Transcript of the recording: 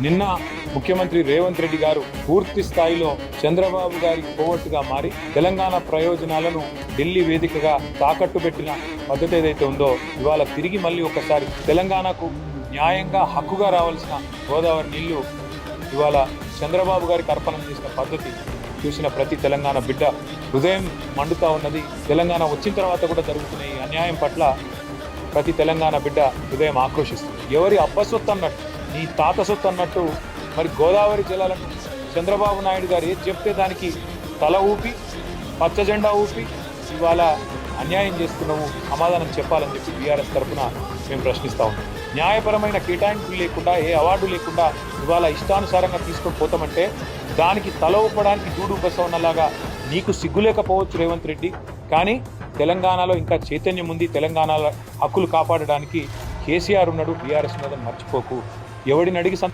నిన్న ముఖ్యమంత్రి రేవంత్ రెడ్డి గారు పూర్తి స్థాయిలో చంద్రబాబు గారికి కోవట్టుగా మారి తెలంగాణ ప్రయోజనాలను ఢిల్లీ వేదికగా తాకట్టు పెట్టిన పద్ధతి ఏదైతే ఉందో ఇవాళ తిరిగి మళ్ళీ ఒకసారి తెలంగాణకు న్యాయంగా హక్కుగా రావాల్సిన గోదావరి నీళ్ళు ఇవాళ చంద్రబాబు గారికి అర్పణం చేసిన పద్ధతి చూసిన ప్రతి తెలంగాణ బిడ్డ హృదయం మండుతా ఉన్నది. తెలంగాణ వచ్చిన తర్వాత కూడా జరుగుతున్న ఈ అన్యాయం పట్ల ప్రతి తెలంగాణ బిడ్డ హృదయం ఆక్రోషిస్తుంది ఎవరి అబ్బసొత్తు అన్నట్టు నీ తాత సొత్తు అన్నట్టు మరి గోదావరి జలాలను చంద్రబాబు నాయుడు గారు ఏది చెప్తే దానికి తల ఊపి పచ్చ జెండా ఊపి ఇవాళ అన్యాయం చేస్తున్నావు సమాధానం చెప్పాలని చెప్పి బీఆర్ఎస్ తరఫున మేము ప్రశ్నిస్తా ఉన్నాం. న్యాయపరమైన కేటాయింపులు లేకుండా ఏ అవార్డు లేకుండా ఇవాళ ఇష్టానుసారంగా తీసుకొని పోతామంటే దానికి తల ఊపడానికి దూడు బసవన్నలాగా నీకు సిగ్గులేకపోవచ్చు రేవంత్ రెడ్డి. కానీ తెలంగాణలో ఇంకా చైతన్యం ఉంది. తెలంగాణలో హక్కులు కాపాడడానికి కేసీఆర్ ఉన్నాడు. బీఆర్ఎస్ ఉన్నదని మర్చిపోకు. ఎవడిని అడిగి సంత